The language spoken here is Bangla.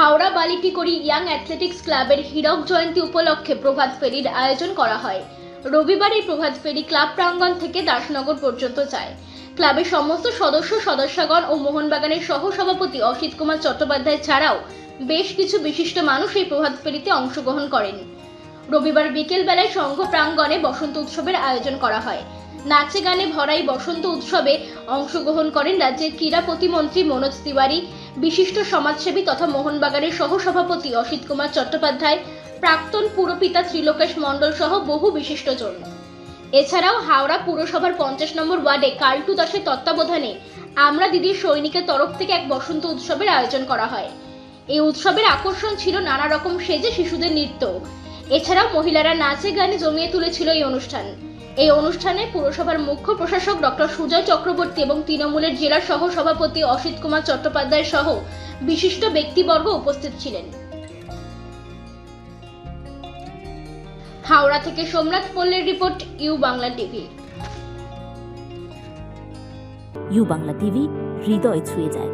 হাওড়া বালিটিকরি ইয়াং অ্যাথলেটিক্স ক্লাবের হীরক জয়ন্তী উপলক্ষে প্রভাত ফেরির আয়োজন করা হয়। রবিবার এই প্রভাত ফেরি ক্লাব প্রাঙ্গণ থেকে দাসনগর পর্যন্ত যায়। ক্লাবের সমস্ত সদস্য, সদস্যগণ ও মোহনবাগানের সহ সভাপতি অসিত কুমার চট্টোপাধ্যায় ছাড়াও বেশ কিছু বিশিষ্ট মানুষ এই প্রভাত ফেরিতে অংশগ্রহণ করেন। রবিবার বিকেল বেলায় সংঘ প্রাঙ্গণে বসন্ত উৎসবের আয়োজন করা হয়। নাচে গানে ভরাই বসন্ত উৎসবে অংশগ্রহণ করেন রাজ্যের ক্রীড়া প্রতিমন্ত্রী মনোজ তিওয়ারি, বিশিষ্ট সমাজসেবী তথা মোহনবাগানের সহসভাপতি অসিত কুমার চট্টোপাধ্যায়, প্রাক্তন পুরপিতা ত্রিলোকেশ মণ্ডল সহ বহু বিশিষ্টজন। এছাড়াও হাওড়া পুরসভার পঞ্চাশ নম্বর ওয়ার্ডে কাল্টু দাসের তত্ত্বাবধানে আমরা দিদির সৈনিকের তরফ থেকে এক বসন্ত উৎসবের আয়োজন করা হয়। এই উৎসবের আকর্ষণ ছিল নানা রকম সেজে শিশুদের নৃত্য। এছাড়াও মহিলারা নাচে গানে জমিয়ে তুলেছিল এই অনুষ্ঠান। এই অনুষ্ঠানে পুরসভার মুখ্য প্রশাসক ডক্টর সুজয় চক্রবর্তী এবং তৃণমূলের জেলা সহ সভাপতি অসিত কুমার চট্টোপাধ্যায় সহ বিশিষ্ট ব্যক্তিবর্গ উপস্থিত ছিলেন। হাওড়া থেকে Somnath পল্লের report, U Bangla TV. U Bangla TV, হৃদয় ছুঁয়ে যায়।